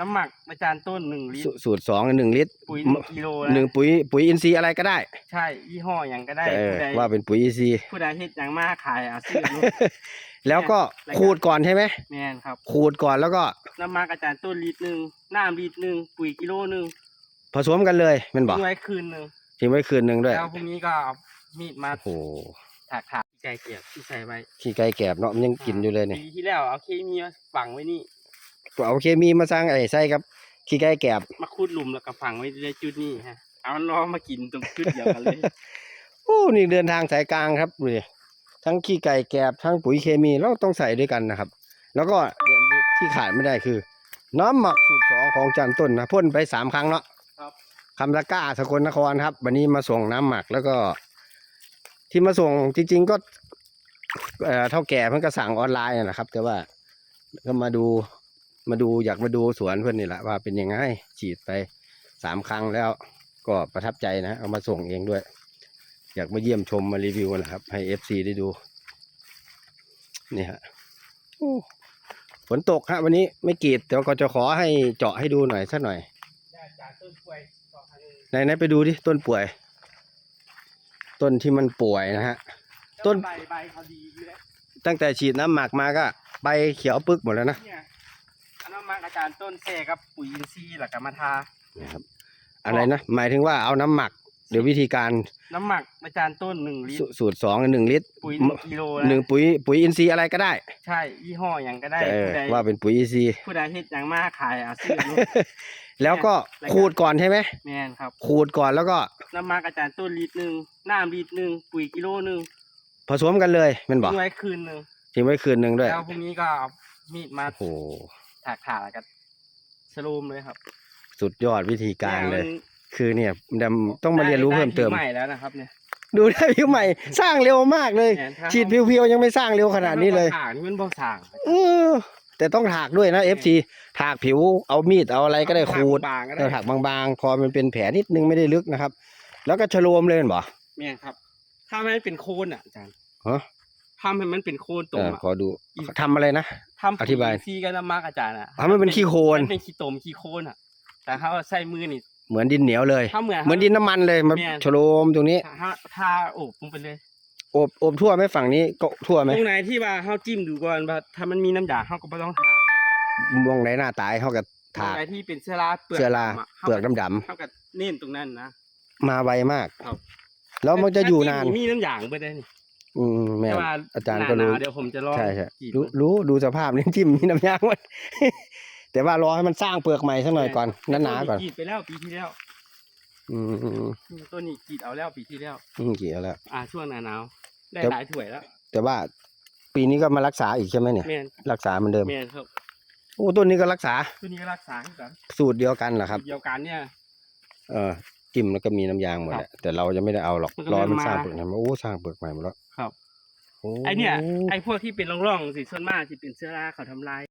น้ำหมักประจานต้นหนึ่งลิตสูรสูตรสองหนึ่งลิตรปุ๋ยหนึ่งกิโลหนึ่งนะปุ๋ยปุ๋ยอินทรีย์อะไรก็ได้ ใช่ยี่ห้ออย่างก็ได้เออผู้ใดว่าเป็นปุ๋ยอินทรีย์ ผู้ใดเฮ็ดอย่างมากขายเอาซื้อลูก แล้วก็รายการ ขูดก่อนใช่ไหมแม่นครับ ขูดก่อนแล้วก็น้ำหมักอาจารย์ต้นลิตรหนึ่งน้ำลิตรหนึ่งปุ๋ยกิโลหนึ่งผสมกันเลยแมันบอกทิ้งไว้คืนหนึ่งทิ้งไว้คืนหนึ่งด้วย แล้วพรุ่งนี้ก็เอามีดมาโอ้โหถากถากๆใจเกลียบที่ใส่ไว้ขี้ไก่แกบเนาะมันยังกินอยู่เลยเนี่ยปีที่แล้วเอาเคมีมาฝังไว้นี่ เอาเคมีมาสร้างไอ้ไส้ครับขี้ไก่แกบมาคูดหลุมแล้วก็ฝังไว้ในจุดนี้ฮะเอามันรอมากินตรงจุดเดียวกันเลยโอ้นี่เดินทางสายกลางครับดูดิทั้งขี้ไก่แกบทั้งปุ๋ยเคมีเราต้องใส่ด้วยกันนะครับ แล้วก็เดี๋ยวที่ขาดไม่ได้คือ น้ำหมักสูตรสองของจันต้นนะพ่นไปสามครั้งเนาะครับคำตะกร้าสกลนครครับ วันนี้มาส่งน้ำหมักแล้วก็ ที่มาส่งจริง ๆ ก็เอ่อเท่าแก่เพิ่งก็สั่งออนไลน์นะครับ แต่ว่าก็มาดู มาดูอยากมาดูสวนเพื่อนนี่แหละว่าเป็นยังไงฉีดไปสามครั้งแล้วก็ประทับใจนะ เอามาส่งเองด้วย อยากมาเยี่ยมชมมารีวิวนะครับ ให้เอฟซีได้ดูนี่ฮะโอ้ฝนตกฮะวันนี้ไม่กรีดแต่ว่าก็จะขอให้เจาะให้ดูหน่อยสักหน่อยได้จากต้นกล้วยต่อทางนี้ไหนไหนไปดูดิต้นป่วย ต้นที่มันป่วยนะฮะต้นใบใบเขาดีอยู่แล้วตั้งแต่ฉีดน้ำหมักมาก็ ใบเขียวปึกหมดแล้วนะเนี่ยอันนั้น มาอาจารย์ต้นเซกับปุ๋ยอินทรีย์หลักกรรมทานี่ครับอะไรนะหมายถึงว่าเอาน้ำหมักหรือวิธีการน้ำหมักอาจารย์ต้นหนึ่งลิตสูรสูตรสองหนึ่งลิตรปุ๋ยหนึ่งกิโลหนึ่งนะปุ๋ยปุ๋ยอินทรีย์อะไรก็ได้ ใช่ยี่ห้ออย่างก็ได้เออผู้ใดว่าเป็นปุ๋ยอินทรีย์ผู้ใดเฮ็ดอย่างมากขายเอาซื้อลูกแล้วก็รายการขูดก่อนใช่ไหมแม่นครับขูดก่อนแล้วก็น้ำหมักอาจารย์ต้นลิตรหนึ่งน้ำลิตรหนึ่งปุ๋ยกิโลหนึ่งผสมกันเลยแมันบอกทิ้งไว้คืนหนึ่งทิ้งไว้คืนหนึ่งด้วยแล้วพรุ่งนี้ก็เอามีดมาโอ้โห ถากถากๆแล้วก็สโลมเลยครับสุดยอดวิธีการเลยนี่คือเนี่ยดำต้องมาเรียนรู้ได้เพิ่มเติมได้ที่ใหม่แล้วนะครับเนี่ยดูได้ผิวใหม่ สร้างเร็วมากเลยแหมถ้าฉีดเพียวๆยังไม่สร้างเร็วขนาดนี้เลยถากนี่มันบ่สร้างเออแต่ต้องถากด้วยนะ FC ถากผิวเอามีดเอาอะไรก็ได้ขูดบางๆก็เอได้อถากบางๆ พอมันเป็นแผลนิดนึงไม่ได้ลึกนะครับ แล้วก็ชโลมเลยเห็นบ่แม่นครับ ถ้ามันเป็นโคนอะอาจารย์ฮะ ทำให้มันเป็นโคนตเอมออะขอดูทำอะไรนะทำอธิบายซีกันน้ำมักอาจารย์อะทำให้มันขี้โคลนมันเป็นขี้ตมขี้โคนอะ แต่ถ้าใส่มือนี่เหมือนดินเหนียวเลยถ้าเหมือนเหมือนดินน้ำมันเลยมาแม่นชโลมตรงนี้ถ้าถ้าโอบลงไปเลยโอบโอบทั่วไหมฝั่งนี้ก็ทั่วไหมตรงไหนที่ว่าเฮาจิ้มดูก่อนว่าถ้ามันมีน้ำยาเฮาก็บ่ต้องถากมองไหนหน้าตายเขากับตรงถากไหนที่เป็นเชื้อราเปลือกเชื้อราะเปลือกดำเฮาก็เน้นตรงนั้นนะๆมาไวมาก ครับ แล้วมันจะอยู่นานถ้จิ้มมีน้ำยางไปได้นี่ อืมแม่แต่ว่าอาจารย์ก็รู้ หน้หนวเดี๋ยวผมจะลองใช่ใช่กรีดรู้รู้ดูสภาพนี่จิ้มมีน้ำยางมันแต่ว่ารอให้มันสร้างเปลือกใหม่สักหน่อยก่อนหนาๆก่อน กรีดไปแล้วปีที่แล้วอืมอืมต้นนี้กรีดเอาแล้วปีที่แล้ว อืมกี่แล้ว อ่าช่วงหน้าหนาวได้ครับหลายถ้วยแล้วแต่ว่าปีนี้ก็มารักษาอีกใช่ไหมเนี่ย แม่นรักษาเหมือนเดิมแม่นครับโอ้ต้นนี้ก็รักษาตัวนี้ก็รักษาเหมือนกันสูตรเดียวกันเหรอครับ เดียวกันเนี่ย เออจิ้มแล้วก็มีน้ำยางหมดแหละแต่เราจะไม่ได้เอาหรอกมันก็รอให้มันเริ่มสร้างมาเปลือกใหม่มาโอ้สร้างเปลือกใหม่หมดแล้วครับโอ้ ไอเนี่ยไอพวกที่เป็นร่องๆสิส่วนมากสีเป็นเชื้อราเขาทำลาย